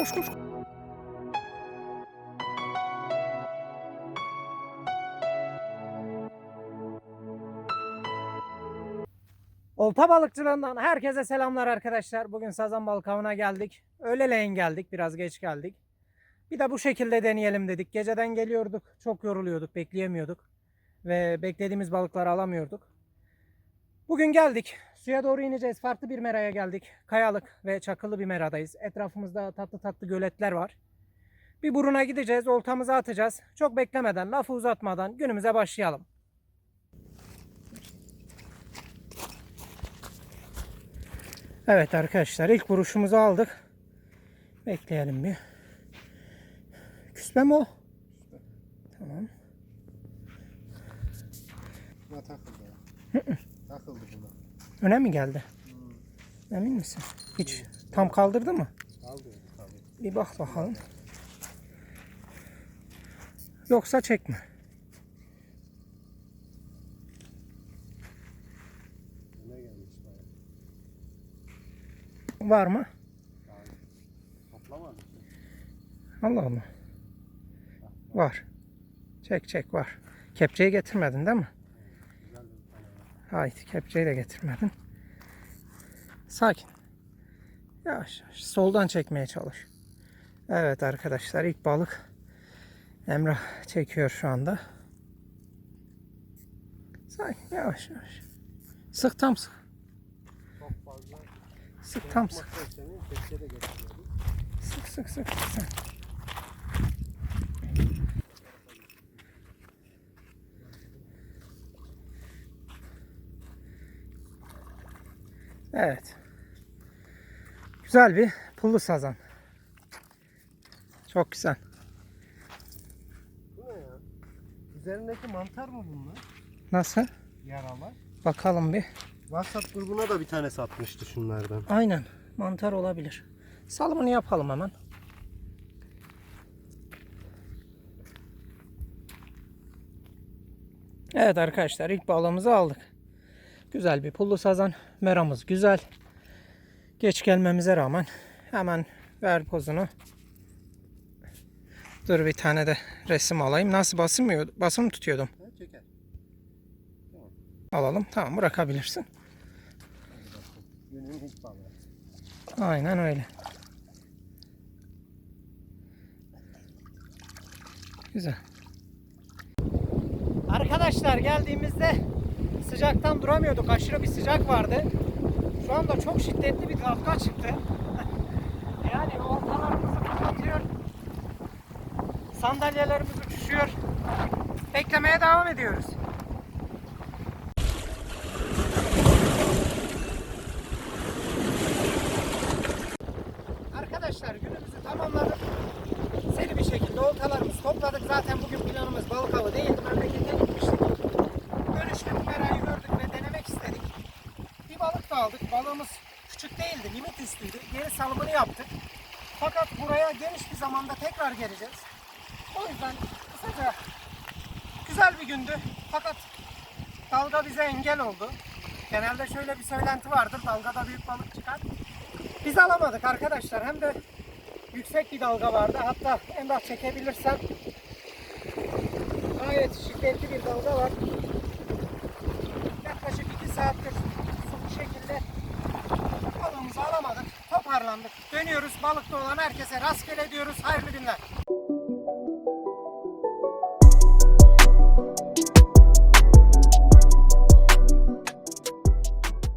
Koş koş. Olta balıkçılığından herkese selamlar arkadaşlar. Bugün Sazan Balık Avı'na geldik. Öğleleyin geldik. Biraz geç geldik. Bir de bu şekilde deneyelim dedik. Geceden geliyorduk. Çok yoruluyorduk. Bekleyemiyorduk. Ve beklediğimiz balıkları alamıyorduk. Bugün geldik. Suya doğru ineceğiz. Farklı bir meraya geldik. Kayalık ve çakıllı bir meradayız. Etrafımızda tatlı tatlı göletler var. Bir buruna gideceğiz. Oltamızı atacağız. Çok beklemeden, lafı uzatmadan günümüze başlayalım. Evet arkadaşlar ilk vuruşumuzu aldık. Bekleyelim bir. Küspe mi o? Tamam. Buna takıldı takıldı buna. Öne mi geldi? Emin misin? Hiç tam kaldırdı mı? Aldı tabii. Bir bak bakalım. Yoksa çekme. Var mı? Allah Allah. Var. Çek çek var. Kepçeyi getirmedin değil mi? Güzel bir tane var. Haydi kepçeyi de getirmedin. Sakin. Yavaş yavaş. Soldan çekmeye çalış. Evet arkadaşlar ilk balık Emrah çekiyor şu anda. Sakin yavaş yavaş. Sık tam sık. Çok fazla. Sık tam sık. Sık sık sık. sık. Evet. Güzel bir pullu sazan. Çok güzel. Bu ne ya? Üzerindeki mantar mı bunlar? Nasıl? Yaralar. Bakalım bir. WhatsApp grubuna da bir tane satmıştı şunlardan. Aynen. Mantar olabilir. Salımını yapalım hemen. Evet arkadaşlar ilk balığımızı aldık. Güzel bir pullu sazan. Meramız güzel. Geç gelmemize rağmen hemen ver pozunu. Dur bir tane de resim alayım. Nasıl basılmıyor? Basım mı tutuyordum? Çeker. Alalım. Tamam bırakabilirsin. Aynen öyle. Güzel. Arkadaşlar geldiğimizde sıcaktan duramıyorduk. Aşırı bir sıcak vardı. Şu anda çok şiddetli bir dalga çıktı. yani ortalarımızı kapatıyor. Sandalyelerimiz uçuşuyor. Beklemeye devam ediyoruz. Arkadaşlar günümüzü tamamladık. Seri bir şekilde oltalarımızı topladık. Zaten bugün planımız balık avı değildi. Memlekete gitmiştik. Dönüşte bu merayı gördük ve denemek istedik. Bir balık da aldık. Balığımız küçük değildi. Limit üstüydü. Geri salımını yaptık. Fakat buraya geniş bir zamanda tekrar geleceğiz. O yüzden kısaca güzel bir gündü. Fakat dalga bize engel oldu. Genelde şöyle bir söylenti vardır. Dalgada büyük balık çıkar. Biz alamadık arkadaşlar. Hem de yüksek bir dalga vardı. Hatta Emrah çekebilirsen gayet şiddetli bir dalga var. Yaklaşık 2 saattir su bu şekilde Toparlandık. Dönüyoruz. Balıkta olan herkese rastgele diyoruz. Hayırlı günler.